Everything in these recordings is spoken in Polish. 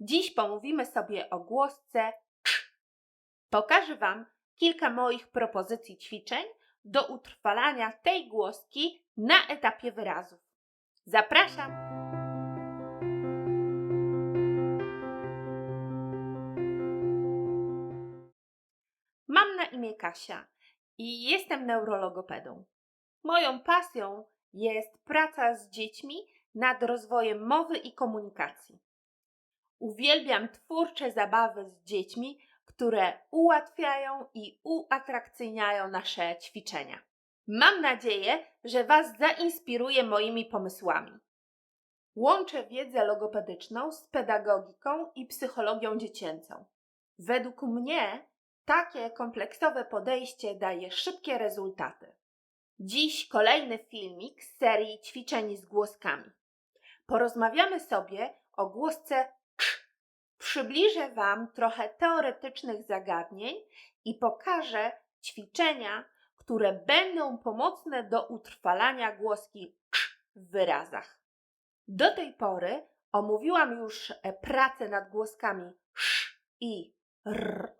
Dziś pomówimy sobie o głosce cz. Pokażę Wam kilka moich propozycji ćwiczeń do utrwalania tej głoski na etapie wyrazów. Zapraszam! Mam na imię Kasia i jestem neurologopedą. Moją pasją jest praca z dziećmi nad rozwojem mowy i komunikacji. Uwielbiam twórcze zabawy z dziećmi, które ułatwiają i uatrakcyjniają nasze ćwiczenia. Mam nadzieję, że Was zainspiruje moimi pomysłami. Łączę wiedzę logopedyczną z pedagogiką i psychologią dziecięcą. Według mnie takie kompleksowe podejście daje szybkie rezultaty. Dziś kolejny filmik z serii ćwiczeń z głoskami. Porozmawiamy sobie o głosce. Przybliżę Wam trochę teoretycznych zagadnień i pokażę ćwiczenia, które będą pomocne do utrwalania głoski cz w wyrazach. Do tej pory omówiłam już e, pracę nad głoskami sz i r,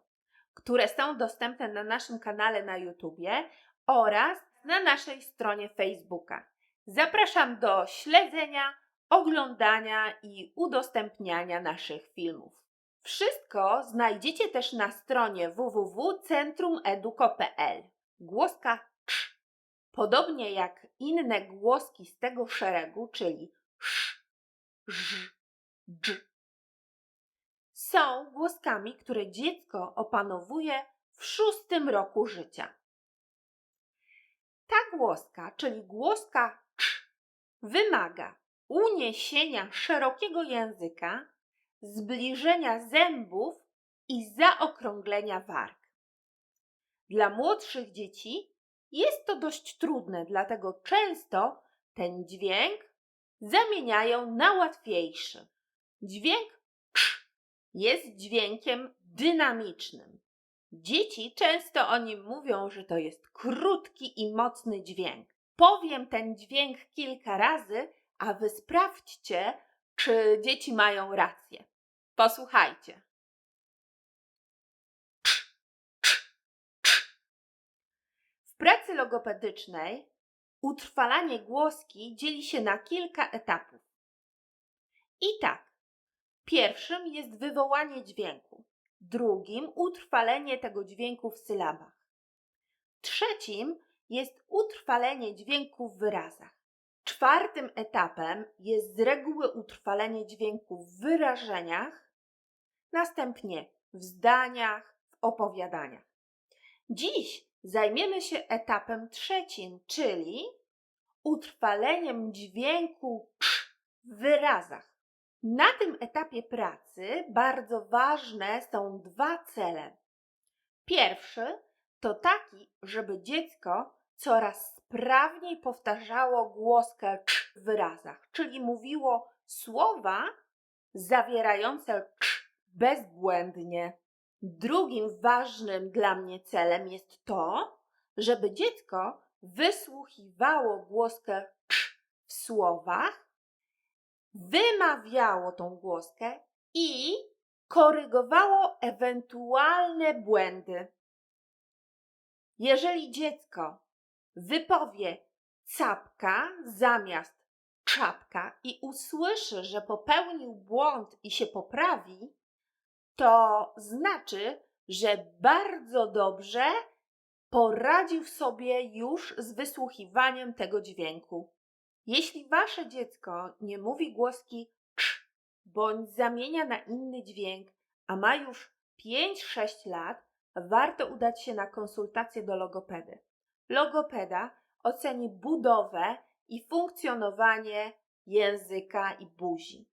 które są dostępne na naszym kanale na YouTubie oraz na naszej stronie Facebooka. Zapraszam do śledzenia, oglądania i udostępniania naszych filmów. Wszystko znajdziecie też na stronie www.centrumeduko.pl. Głoska cz. Podobnie jak inne głoski z tego szeregu, czyli sz, ż, dż. Są głoskami, które dziecko opanowuje w szóstym roku życia. Ta głoska, czyli głoska cz, wymaga uniesienia szerokiego języka, zbliżenia zębów i zaokrąglenia warg. Dla młodszych dzieci jest to dość trudne, dlatego często ten dźwięk zamieniają na łatwiejszy. Dźwięk cz jest dźwiękiem dynamicznym. Dzieci często o nim mówią, że to jest krótki i mocny dźwięk. Powiem ten dźwięk kilka razy, a wy sprawdźcie, czy dzieci mają rację. Posłuchajcie. W pracy logopedycznej utrwalanie głoski dzieli się na kilka etapów. I tak, pierwszym jest wywołanie dźwięku, drugim utrwalenie tego dźwięku w sylabach, trzecim jest utrwalenie dźwięku w wyrazach. Czwartym etapem jest z reguły utrwalenie dźwięku w wyrażeniach, następnie w zdaniach, w opowiadaniach. Dziś zajmiemy się etapem trzecim, czyli utrwaleniem dźwięku cz w wyrazach. Na tym etapie pracy bardzo ważne są dwa cele. Pierwszy to taki, żeby dziecko coraz sprawniej powtarzało głoskę cz w wyrazach, czyli mówiło słowa zawierające cz bezbłędnie. Drugim ważnym dla mnie celem jest to, żeby dziecko wysłuchiwało głoskę cz w słowach, wymawiało tą głoskę i korygowało ewentualne błędy. Jeżeli dziecko wypowie capka zamiast czapka i usłyszy, że popełnił błąd i się poprawi, to znaczy, że bardzo dobrze poradził sobie już z wysłuchiwaniem tego dźwięku. Jeśli wasze dziecko nie mówi głoski cz bądź zamienia na inny dźwięk, a ma już 5-6 lat, warto udać się na konsultację do logopedy. Logopeda oceni budowę i funkcjonowanie języka i buzi.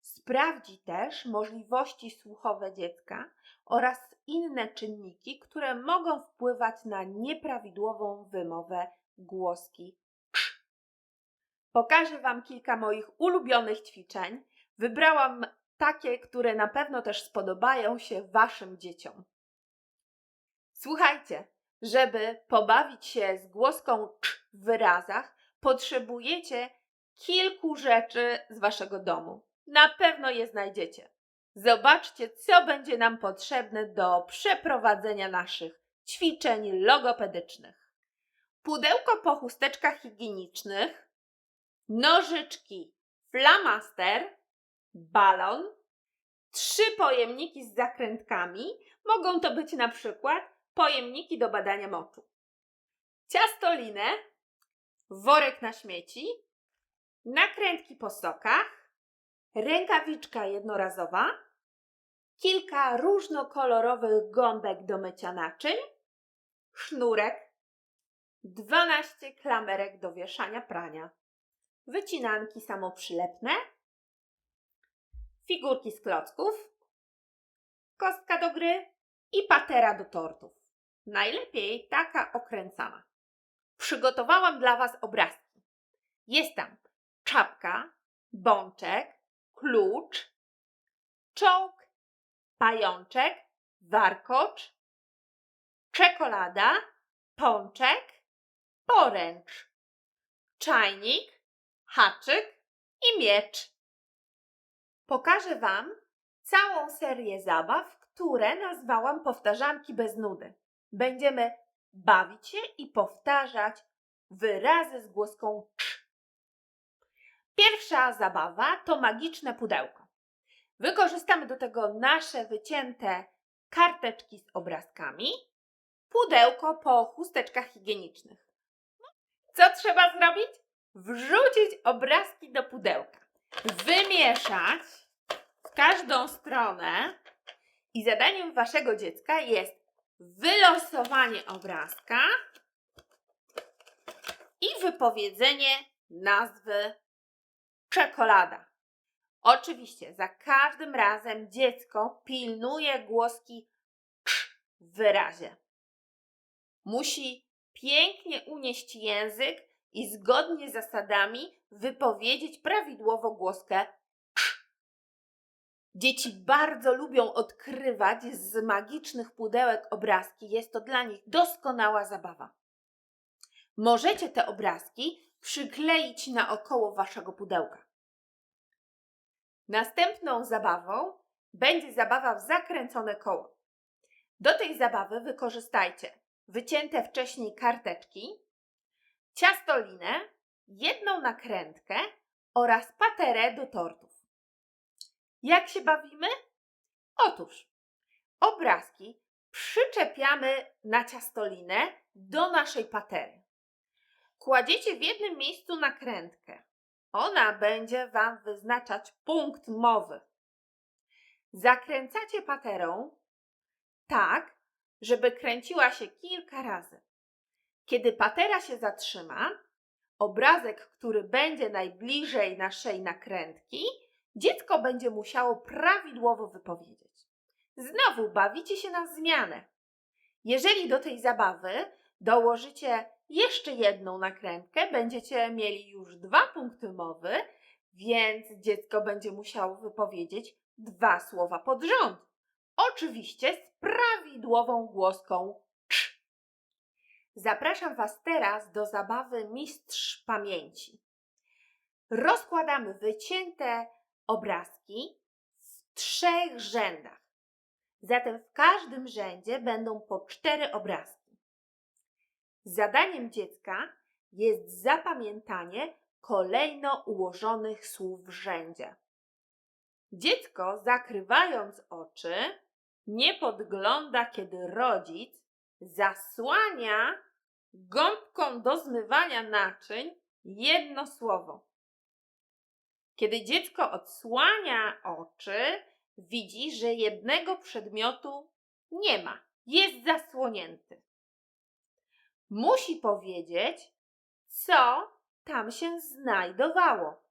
Sprawdzi też możliwości słuchowe dziecka oraz inne czynniki, które mogą wpływać na nieprawidłową wymowę głoski. Pokażę Wam kilka moich ulubionych ćwiczeń. Wybrałam takie, które na pewno też spodobają się Waszym dzieciom. Słuchajcie, żeby pobawić się z głoską w wyrazach, potrzebujecie kilku rzeczy z Waszego domu. Na pewno je znajdziecie. Zobaczcie, co będzie nam potrzebne do przeprowadzenia naszych ćwiczeń logopedycznych. Pudełko po chusteczkach higienicznych, nożyczki, flamaster, balon, trzy pojemniki z zakrętkami. Mogą to być na przykład pojemniki do badania moczu. Ciastolinę, worek na śmieci, nakrętki po sokach, rękawiczka jednorazowa, kilka różnokolorowych gąbek do mycia naczyń, sznurek, 12 klamerek do wieszania prania, wycinanki samoprzylepne, figurki z klocków, kostka do gry i patera do tortów. Najlepiej taka okręcana. Przygotowałam dla Was obrazki. Jest tam czapka, bączek, klucz, czołg, pajączek, warkocz, czekolada, pączek, poręcz, czajnik, haczyk i miecz. Pokażę Wam całą serię zabaw, które nazwałam powtarzanki bez nudy. Będziemy bawić się i powtarzać wyrazy z głoską cz. Pierwsza zabawa to magiczne pudełko. Wykorzystamy do tego nasze wycięte karteczki z obrazkami, pudełko po chusteczkach higienicznych. Co trzeba zrobić? Wrzucić obrazki do pudełka, wymieszać w każdą stronę i zadaniem waszego dziecka jest wylosowanie obrazka i wypowiedzenie nazwy czekolada. Oczywiście za każdym razem dziecko pilnuje głoski cz w wyrazie. Musi pięknie unieść język i zgodnie z zasadami wypowiedzieć prawidłowo głoskę. Dzieci bardzo lubią odkrywać z magicznych pudełek obrazki. Jest to dla nich doskonała zabawa. Możecie te obrazki przykleić naokoło waszego pudełka. Następną zabawą będzie zabawa w zakręcone koło. Do tej zabawy wykorzystajcie wycięte wcześniej karteczki, ciastolinę, jedną nakrętkę oraz paterę do tortów. Jak się bawimy? Otóż obrazki przyczepiamy na ciastolinę do naszej patery. Kładziecie w jednym miejscu nakrętkę. Ona będzie Wam wyznaczać punkt mowy. Zakręcacie paterą tak, żeby kręciła się kilka razy. Kiedy patera się zatrzyma, obrazek, który będzie najbliżej naszej nakrętki, dziecko będzie musiało prawidłowo wypowiedzieć. Znowu bawicie się na zmianę. Jeżeli do tej zabawy dołożycie jeszcze jedną nakrętkę, będziecie mieli już dwa punkty mowy, więc dziecko będzie musiało wypowiedzieć dwa słowa pod rząd. Oczywiście z prawidłową głoską cz. Zapraszam Was teraz do zabawy Mistrz Pamięci. Rozkładamy wycięte obrazki w trzech rzędach. Zatem w każdym rzędzie będą po cztery obrazki. Zadaniem dziecka jest zapamiętanie kolejno ułożonych słów w rzędzie. Dziecko, zakrywając oczy, nie podgląda, kiedy rodzic zasłania gąbką do zmywania naczyń jedno słowo. Kiedy dziecko odsłania oczy, widzi, że jednego przedmiotu nie ma, jest zasłonięty. Musi powiedzieć, co tam się znajdowało.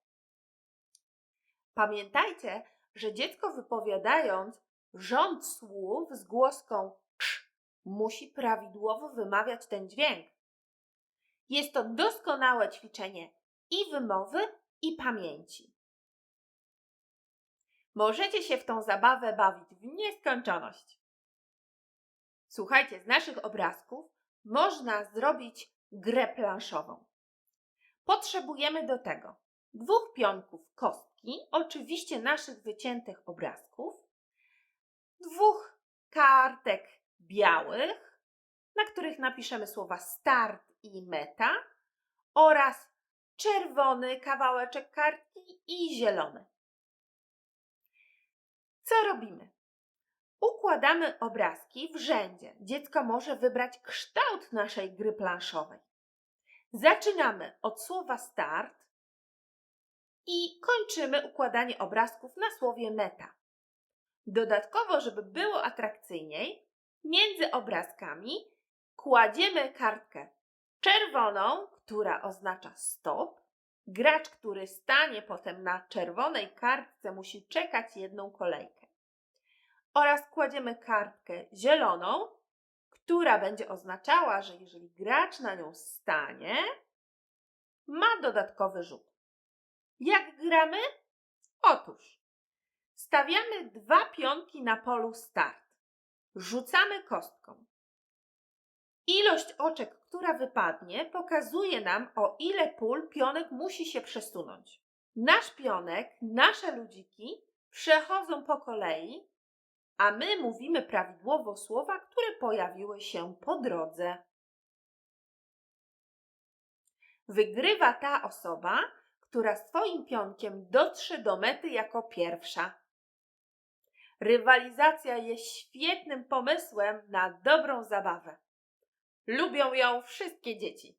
Pamiętajcie, że dziecko wypowiadając rząd słów z głoską sz musi prawidłowo wymawiać ten dźwięk. Jest to doskonałe ćwiczenie i wymowy, i pamięci. Możecie się w tą zabawę bawić w nieskończoność. Słuchajcie, z naszych obrazków można zrobić grę planszową. Potrzebujemy do tego dwóch pionków kostki, oczywiście naszych wyciętych obrazków, dwóch kartek białych, na których napiszemy słowa start i meta oraz czerwony kawałeczek kartki i zielony. Co robimy? Układamy obrazki w rzędzie. Dziecko może wybrać kształt naszej gry planszowej. Zaczynamy od słowa start i kończymy układanie obrazków na słowie meta. Dodatkowo, żeby było atrakcyjniej, między obrazkami kładziemy kartkę czerwoną, która oznacza stop. Gracz, który stanie potem na czerwonej kartce, musi czekać jedną kolejkę. Oraz kładziemy kartkę zieloną, która będzie oznaczała, że jeżeli gracz na nią stanie, ma dodatkowy rzut. Jak gramy? Otóż stawiamy dwa pionki na polu start. Rzucamy kostką. Ilość oczek, która wypadnie, pokazuje nam, o ile pól pionek musi się przesunąć. Nasz pionek, nasze ludziki przechodzą po kolei, a my mówimy prawidłowo słowa, które pojawiły się po drodze. Wygrywa ta osoba, która swoim pionkiem dotrze do mety jako pierwsza. Rywalizacja jest świetnym pomysłem na dobrą zabawę. Lubią ją wszystkie dzieci.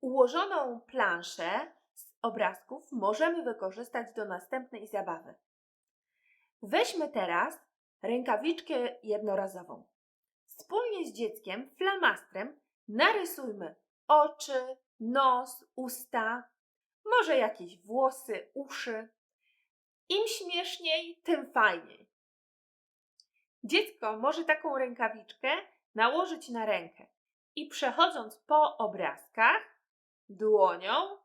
Ułożoną planszę z obrazków możemy wykorzystać do następnej zabawy. Weźmy teraz rękawiczkę jednorazową. Wspólnie z dzieckiem flamastrem narysujmy oczy, nos, usta, może jakieś włosy, uszy. Im śmieszniej, tym fajniej. Dziecko może taką rękawiczkę nałożyć na rękę i przechodząc po obrazkach dłonią,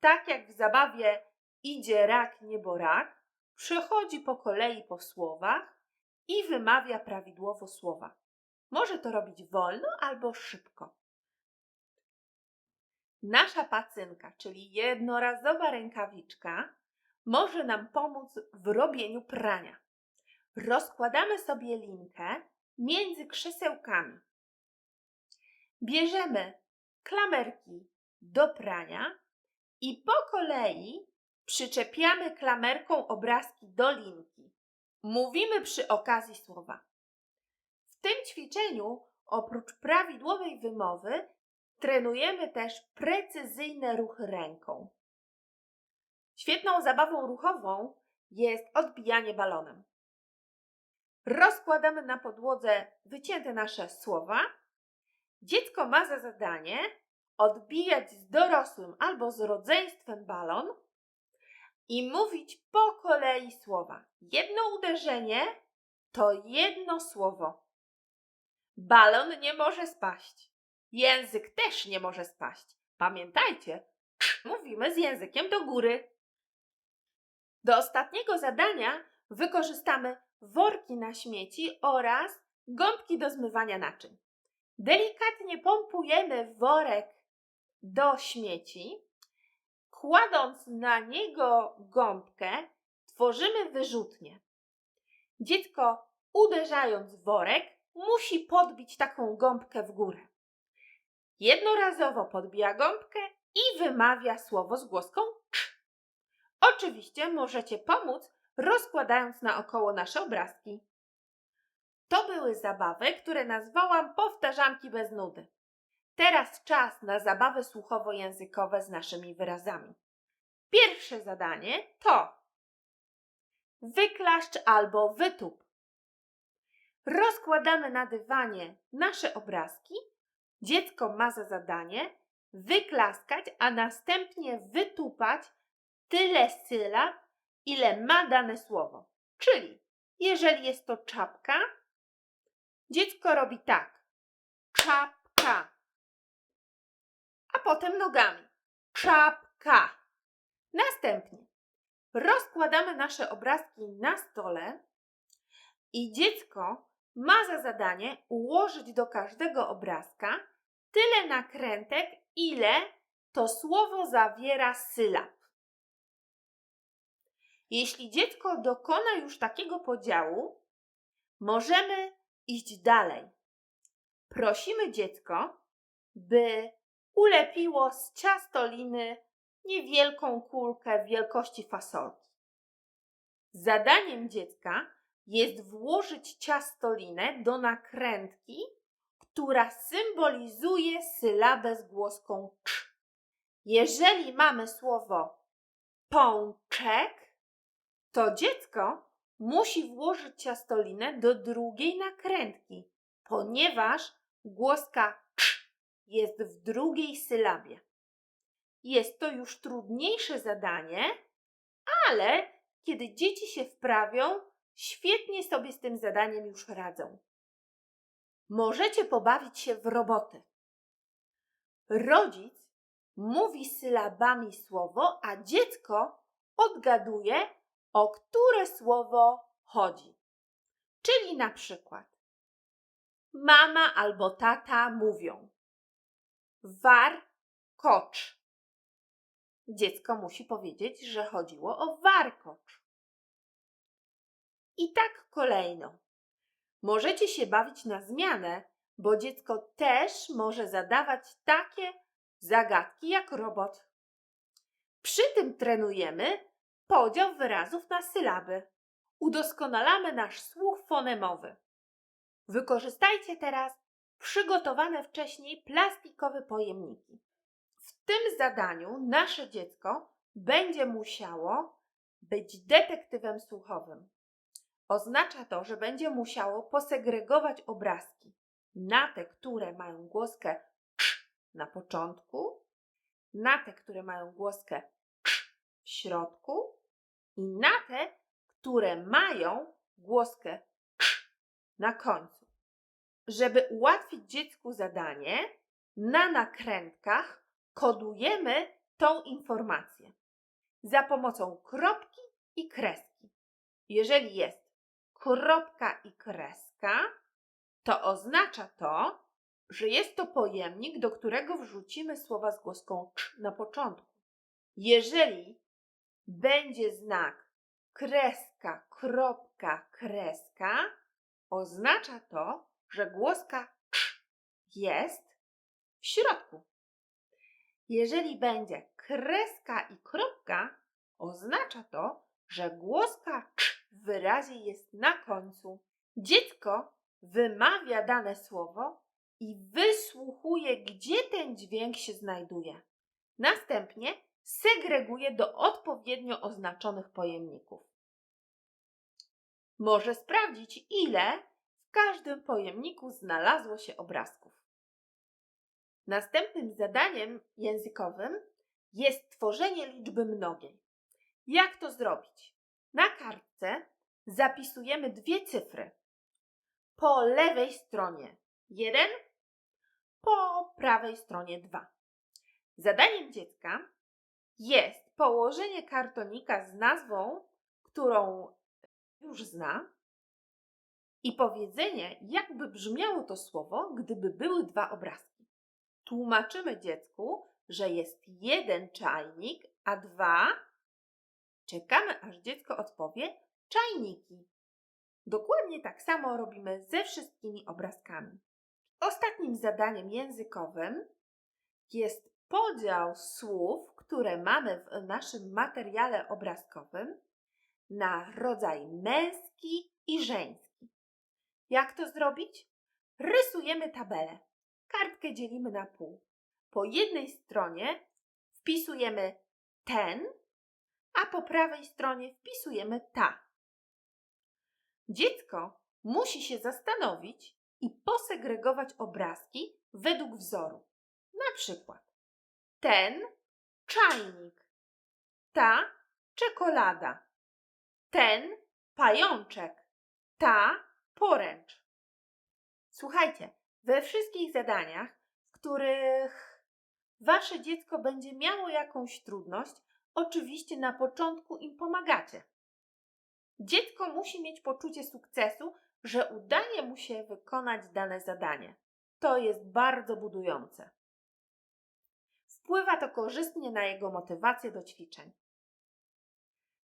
tak jak w zabawie idzie rak, niebo rak, przechodzi po kolei po słowach i wymawia prawidłowo słowa. Może to robić wolno albo szybko. Nasza pacynka, czyli jednorazowa rękawiczka, może nam pomóc w robieniu prania. Rozkładamy sobie linkę między krzesełkami. Bierzemy klamerki do prania i po kolei przyczepiamy klamerką obrazki do linki. Mówimy przy okazji słowa. W tym ćwiczeniu oprócz prawidłowej wymowy trenujemy też precyzyjne ruchy ręką. Świetną zabawą ruchową jest odbijanie balonem. Rozkładamy na podłodze wycięte nasze słowa. Dziecko ma za zadanie odbijać z dorosłym albo z rodzeństwem balon i mówić po kolei słowa. Jedno uderzenie to jedno słowo. Balon nie może spaść. Język też nie może spaść. Pamiętajcie, mówimy z językiem do góry. Do ostatniego zadania wykorzystamy worki na śmieci oraz gąbki do zmywania naczyń. Delikatnie pompujemy worek do śmieci, kładąc na niego gąbkę, tworzymy wyrzutnię. Dziecko, uderzając worek, musi podbić taką gąbkę w górę. Jednorazowo podbija gąbkę i wymawia słowo z głoską cz. Oczywiście możecie pomóc rozkładając naokoło nasze obrazki. To były zabawy, które nazwałam powtarzanki bez nudy. Teraz czas na zabawy słuchowo-językowe z naszymi wyrazami. Pierwsze zadanie to wyklaszcz albo wytup. Rozkładamy na dywanie nasze obrazki. Dziecko ma za zadanie wyklaskać, a następnie wytupać tyle sylab, ile ma dane słowo. Czyli jeżeli jest to czapka, dziecko robi tak. Czapka. A potem nogami. Czapka. Następnie rozkładamy nasze obrazki na stole i dziecko ma za zadanie ułożyć do każdego obrazka tyle nakrętek, ile to słowo zawiera sylab. Jeśli dziecko dokona już takiego podziału, możemy iść dalej. Prosimy dziecko, by ulepiło z ciastoliny niewielką kulkę wielkości fasolki. Zadaniem dziecka jest włożyć ciastolinę do nakrętki, która symbolizuje sylabę z głoską cz. Jeżeli mamy słowo pączek, to dziecko musi włożyć ciastolinę do drugiej nakrętki, ponieważ głoska cz jest w drugiej sylabie. Jest to już trudniejsze zadanie, ale kiedy dzieci się wprawią, świetnie sobie z tym zadaniem już radzą. Możecie pobawić się w roboty. Rodzic mówi sylabami słowo, a dziecko odgaduje, o które słowo chodzi. Czyli na przykład mama albo tata mówią war kocz. Dziecko musi powiedzieć, że chodziło o warkocz. I tak kolejno. Możecie się bawić na zmianę, bo dziecko też może zadawać takie zagadki jak robot. Przy tym trenujemy podział wyrazów na sylaby. Udoskonalamy nasz słuch fonemowy. Wykorzystajcie teraz przygotowane wcześniej plastikowe pojemniki. W tym zadaniu nasze dziecko będzie musiało być detektywem słuchowym. Oznacza to, że będzie musiało posegregować obrazki na te, które mają głoskę cz na początku, na te, które mają głoskę cz w środku i na te, które mają głoskę cz na końcu. Żeby ułatwić dziecku zadanie, na nakrętkach kodujemy tą informację za pomocą kropki i kreski. Jeżeli jest kropka i kreska, to oznacza to, że jest to pojemnik, do którego wrzucimy słowa z głoską cz na początku. Jeżeli będzie znak kreska, kropka, kreska, oznacza to, że głoska cz jest w środku. Jeżeli będzie kreska i kropka, oznacza to, że głoska cz w wyrazie jest na końcu. Dziecko wymawia dane słowo i wysłuchuje, gdzie ten dźwięk się znajduje. Następnie segreguje do odpowiednio oznaczonych pojemników. Może sprawdzić, ile w każdym pojemniku znalazło się obrazków. Następnym zadaniem językowym jest tworzenie liczby mnogiej. Jak to zrobić? Na kartce zapisujemy dwie cyfry. Po lewej stronie 1, po prawej stronie 2. Zadaniem dziecka jest położenie kartonika z nazwą, którą już zna, i powiedzenie, jakby brzmiało to słowo, gdyby były dwa obrazki. Tłumaczymy dziecku, że jest jeden czajnik, a dwa. Czekamy, aż dziecko odpowie czajniki. Dokładnie tak samo robimy ze wszystkimi obrazkami. Ostatnim zadaniem językowym jest podział słów, które mamy w naszym materiale obrazkowym na rodzaj męski i żeński. Jak to zrobić? Rysujemy tabelę. Kartkę dzielimy na pół. Po jednej stronie wpisujemy ten, a po prawej stronie wpisujemy ta. Dziecko musi się zastanowić i posegregować obrazki według wzoru. Na przykład ten czajnik, ta czekolada, ten pajączek, ta poręcz. Słuchajcie, we wszystkich zadaniach, w których wasze dziecko będzie miało jakąś trudność, oczywiście na początku im pomagacie. Dziecko musi mieć poczucie sukcesu, że udaje mu się wykonać dane zadanie. To jest bardzo budujące. Wpływa to korzystnie na jego motywację do ćwiczeń.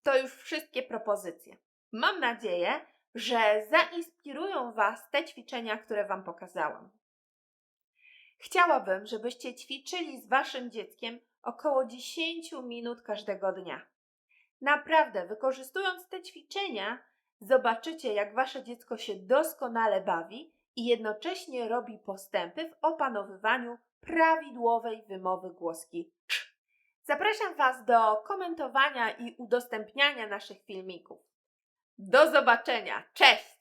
To już wszystkie propozycje. Mam nadzieję, że zainspirują Was te ćwiczenia, które Wam pokazałam. Chciałabym, żebyście ćwiczyli z Waszym dzieckiem około 10 minut każdego dnia. Naprawdę, wykorzystując te ćwiczenia, zobaczycie, jak Wasze dziecko się doskonale bawi i jednocześnie robi postępy w opanowywaniu prawidłowej wymowy głoski cz. Zapraszam Was do komentowania i udostępniania naszych filmików. Do zobaczenia. Cześć!